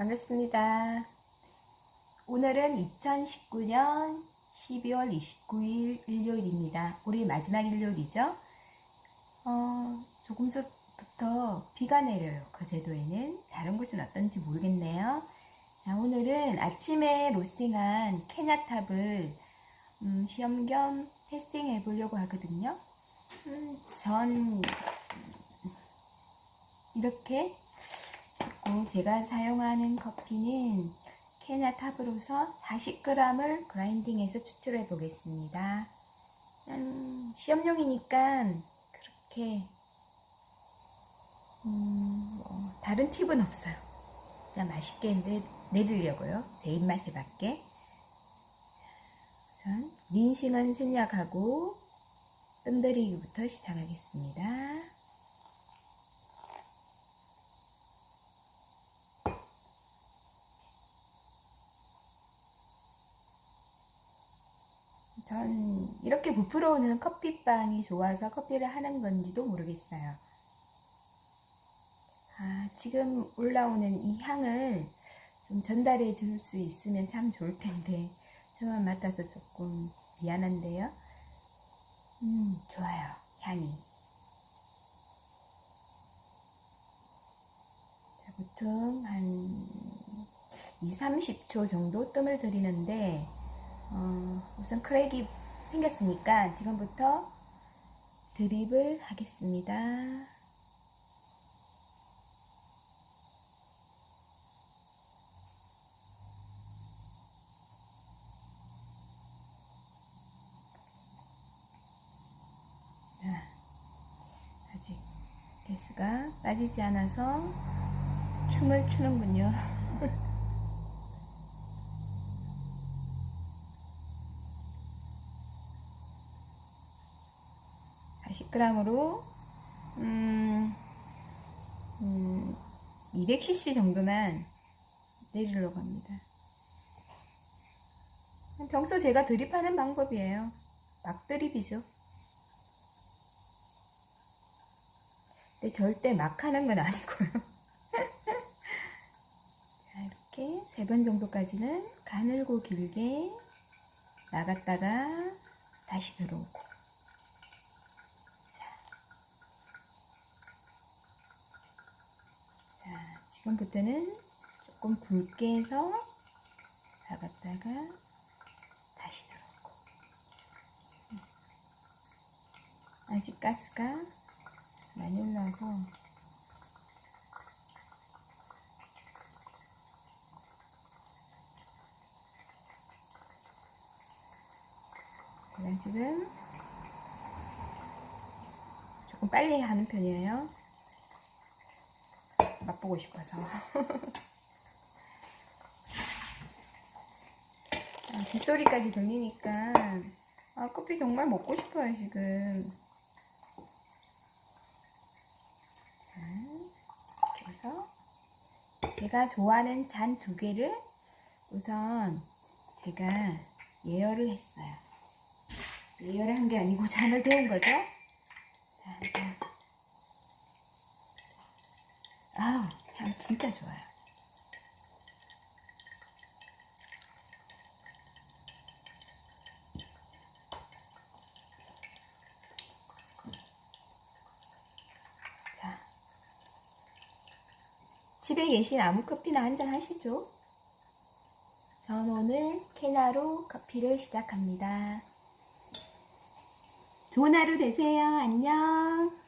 반갑습니다. 오늘은 2019년 12월 29일 일요일입니다. 올해 마지막 일요일이죠. 어, 조금 전부터 비가 내려요. 거제도에는. 다른 곳은 어떤지 모르겠네요. 자, 오늘은 아침에 로스팅한 케냐탑을 음, 시험 겸 테스팅 해보려고 하거든요. 음, 전 이렇게 있고 제가 사용하는 커피는 케냐 탑으로서 40g을 그라인딩해서 추출해 보겠습니다. 음, 시험용이니까 그렇게 음, 뭐, 다른 팁은 없어요. 그냥 맛있게 내, 내리려고요. 제 입맛에 맞게. 자, 우선 닌싱은 생략하고 뜸들이기부터 시작하겠습니다. 전 이렇게 부풀어 오는 커피빵이 좋아서 커피를 하는 건지도 모르겠어요. 아, 지금 올라오는 이 향을 좀 전달해 줄 수 있으면 참 좋을 텐데, 저만 맡아서 조금 미안한데요. 음, 좋아요. 향이. 자, 보통 한 2, 30초 정도 뜸을 들이는데, 어, 우선 크랙이 생겼으니까 지금부터 드립을 하겠습니다. 자, 아직 가스가 빠지지 않아서 춤을 추는군요. 40g으로 음, 음, 200cc 정도만 내리려고 합니다. 평소 제가 드립하는 방법이에요. 막 드립이죠. 근데 절대 막 하는 건 아니고요. 자, 이렇게 세번 정도까지는 가늘고 길게 나갔다가 다시 들어오고. 자, 지금부터는 조금 굵게 해서 나갔다가 다시 들어오고. 아직 가스가 많이 올라서 제가 지금 조금 빨리 하는 편이에요. 맛보고 싶어서. 아, 빗소리까지 들리니까 아, 커피 정말 먹고 싶어요, 지금. 자, 이렇게 해서 제가 좋아하는 잔 두 개를 우선 제가 예열을 했어요. 예열을 한 게 아니고 잔을 데운 거죠. 자, 자. 아우, 향 진짜 좋아요. 자, 집에 계신 아무 커피나 한잔 하시죠. 전 오늘 케나로 커피를 시작합니다. 좋은 하루 되세요. 안녕.